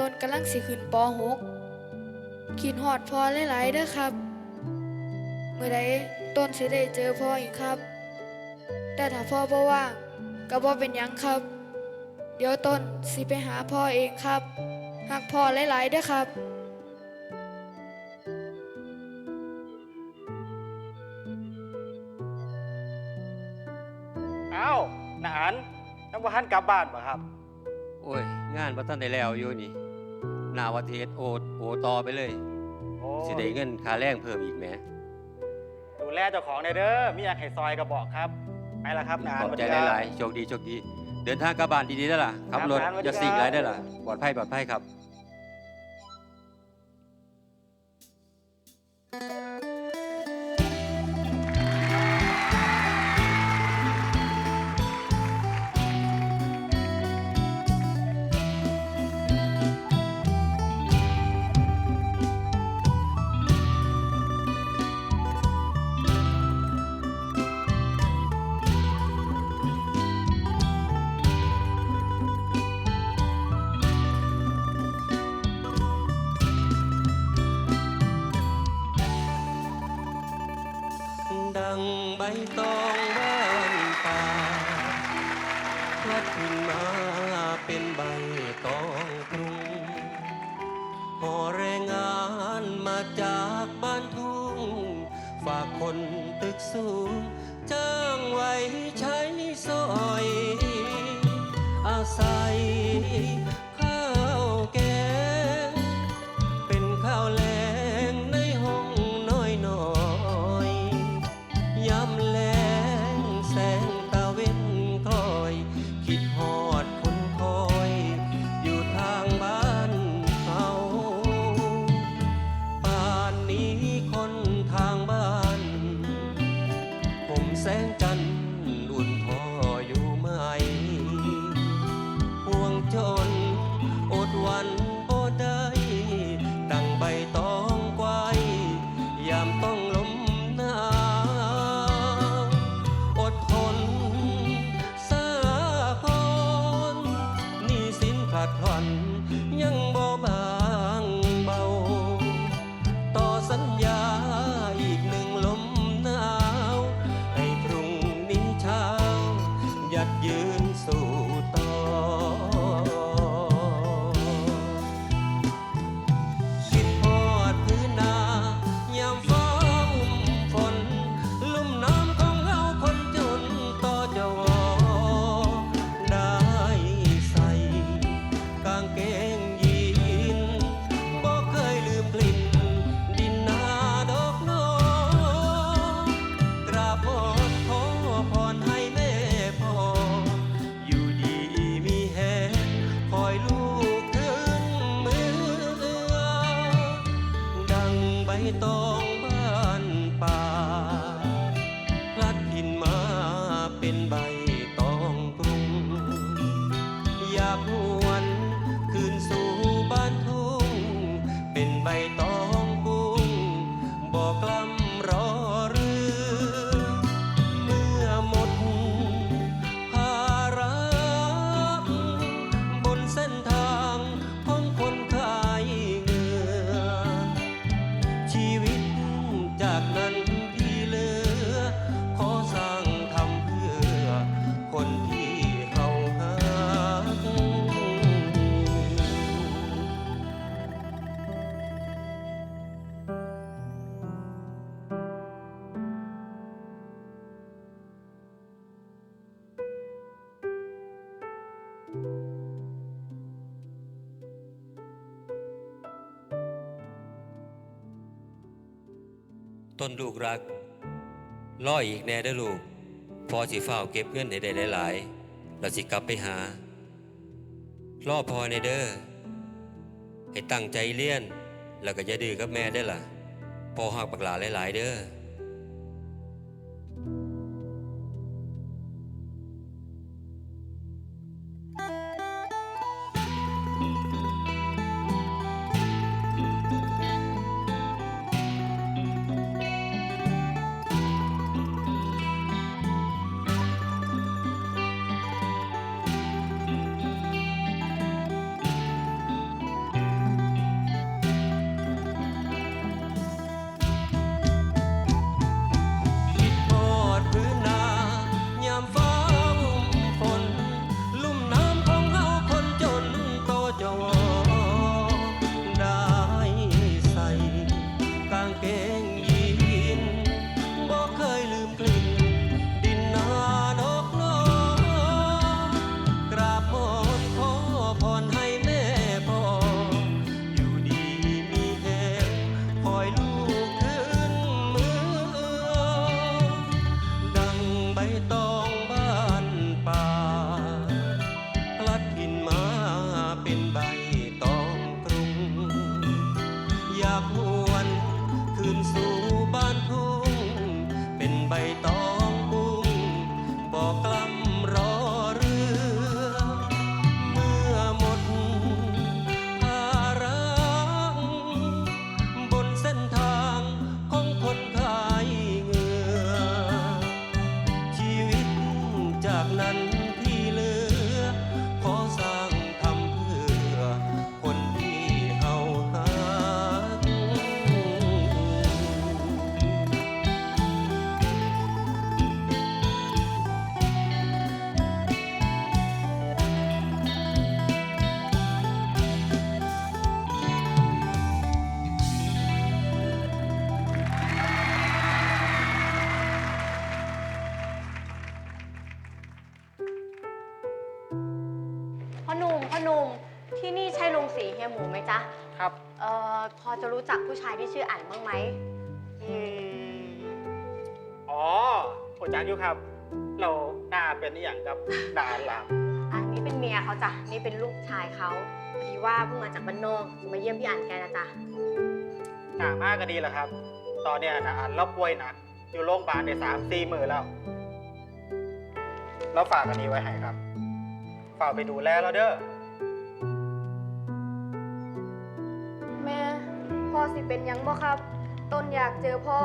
ต้นกำลังสิขึ้นป .6 คิดฮอดพ่อหลายๆเด้อครับ เมื่อใดต้นสิได้เจอพ่ออีกครับ แต่ถ้าพ่อบ่ว่างก็บ่เป็นหยังครับ เดี๋ยวต้นสิไปหาพ่อเองครับหักพ่อหลายๆเด้อครับเอ้านาหันนักว่าหันกลับบ้านบ่ครับ โอ้ย งานบ่ทันได้แล้วอยู่นี่ หน้าวัดเทศโอดโอต่อไปเลย โอ้สิได้เงินค่าแรงเพิ่มอีกแหมดูแลเจ้าของในอยเด้อมีอยากให้ซอยก็บอกครับไปละครับนาหัขนอบใจสวัสดีครับหลายๆโชคดีโชคดี เดินทางกลับบ้านดีๆเด้อล่ะขับรถครับอย่าสวัสดีสิ่งครับหลายเด้อล่ะปลอดภัยปลอดภัยครับ ตองบ้านป่าพลัดขึ้นมาเป็นใบตองกรุงหอแรงงานมาจากบ้านทุ่ง ฝากคนตึกสูง จ้างไว้ใช้สอย อาศัย ผ่อนยังบ่บา อ ต้นลูกรักล่ออีกแน่ได้ลูก พอสิเฝ้าเก็บเงินให้ได้หลายๆแล้วสิกลับไปหาล่อพอในเด้อให้ตั้งใจเลี้ยน แล้วก็จะดื้อกับแม่ได้ล่ะพอหักปากหลาหลาย ๆ เด้อ ใบตอง หนุ่มพ่อหนุ่มที่นี่ใช่โรงสีเฮียหมูไหมจ๊ะครับเอ่อพอจะรู้จักผู้ชายที่ชื่ออั๋นบ้างไหมอืมอ๋อผมจักอยู่ครับ เราหน้าเป็นอหย่างกับดานหลังอันนี้เป็นเมียเขาจ้ะนี่เป็นลูกชายเขาพอดีว่าเพิ่งมาจากบ้านนอกจะมาเยี่ยมพี่อั๋นแกนะจ๊ะหนามากก็ดีแหละครับ ตอนเนี้ยนะอันเราป่วยหนักอยู่โรงพยาบาลในสามสี่มือแล้ว เราฝากอันนี้ไว้ให้ครับ ฝากไปดูแลเราเด้อ พ่อสิเป็นหยังบ่ครับ ต้นอยากเจอพ่อ